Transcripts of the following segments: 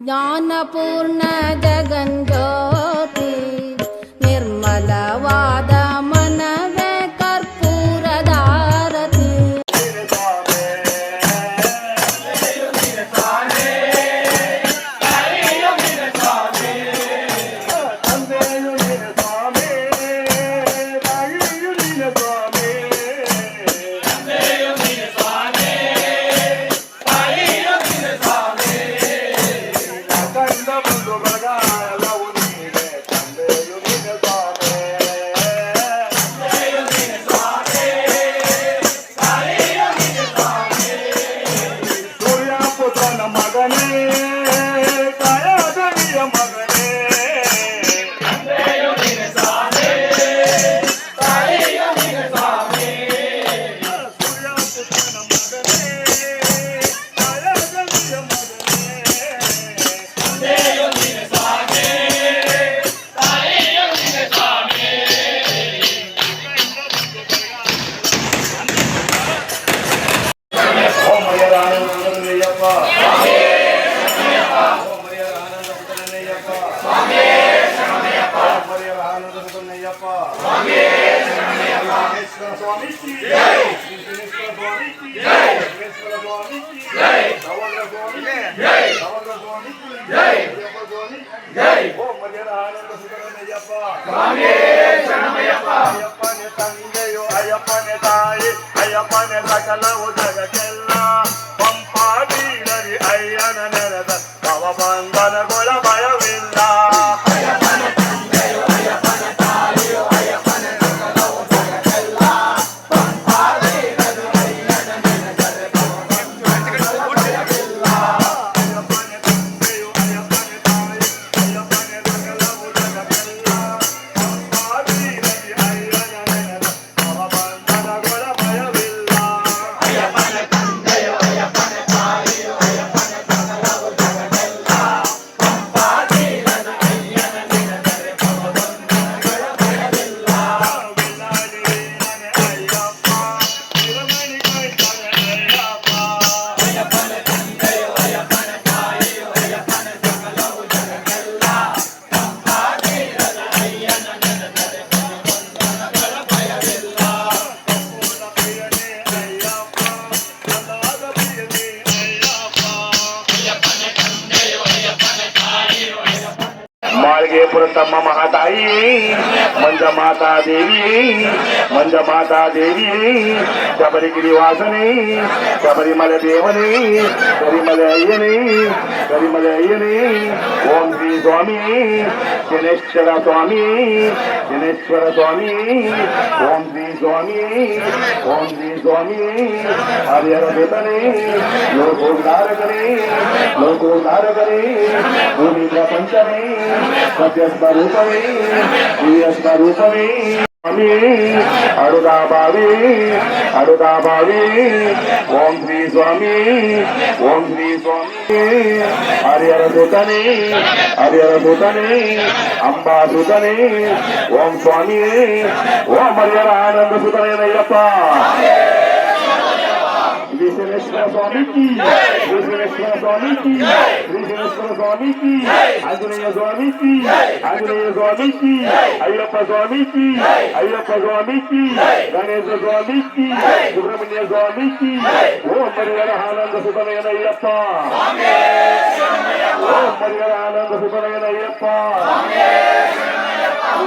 ज्ञानपूर्ण ज्ञानपूर्णजगञ्ज्योति చెన్నయ్యప్ప వెంకటేశ్వర స్వామికి జై వెంకటేశ్వర స్వామికి జై అయ్యప్ప స్వామి అయ్యప్ప నే అయ్యప్ప నే తాయి అయ్యప్ప ప్రథమ మహతాయి మంజ మాతా దేవి మంజ మాతా దేవి శబరిగిరి వాసని శబరిమల దేవని శబరిమల అయ్యని శబరిమల అయ్యని ఓం శ్రీ స్వామి శనేశ్వర స్వామి శనేశ్వర స్వామి ఓం శ్రీ స్వామి ఓం శ్రీ స్వామి హరి అరబితని లోకో తారకని లోకో తారకని భూమి ప్రపంచమే సత్య స్వరూపమే స్వరూపమే அருதாபாவே அருதாபாவே ஓம் ஸ்ரீ சுவாமி ஓம் ஸ்ரீ சுவாமி. ஹரியர சுதனே ஹரியர சுதனே அம்பா சுதனே ஓம் சுவாமியே. ஓம் ஹரியர ஆனந்த சுதனே ஐயப்பா. శ్రీశైలేశ్వర స్వామికి శ్రీశైలేశ్వర స్వామికి శ్రీశైలేశ్వర స్వామికి ఆంజనేయ స్వామికి ఆంజనేయ స్వామికి అయ్యప్ప స్వామికి అయ్యప్ప స్వామికి గణేశ స్వామికి సుబ్రహ్మణ్య స్వామికి ఓం మరిగర ఆనంద సుతనయన అయ్యప్ప ఓం మరిగర ఆనంద సుతనయన అయ్యప్ప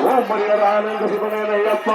ఓం మరిగర ఆనంద సుతనయన అయ్యప్ప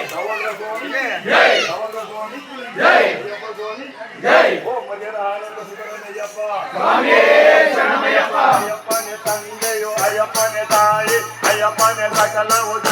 అయ్యప్ప స్వామికి నవగ్రహ అయ్యప్ప స్వామికి ఓ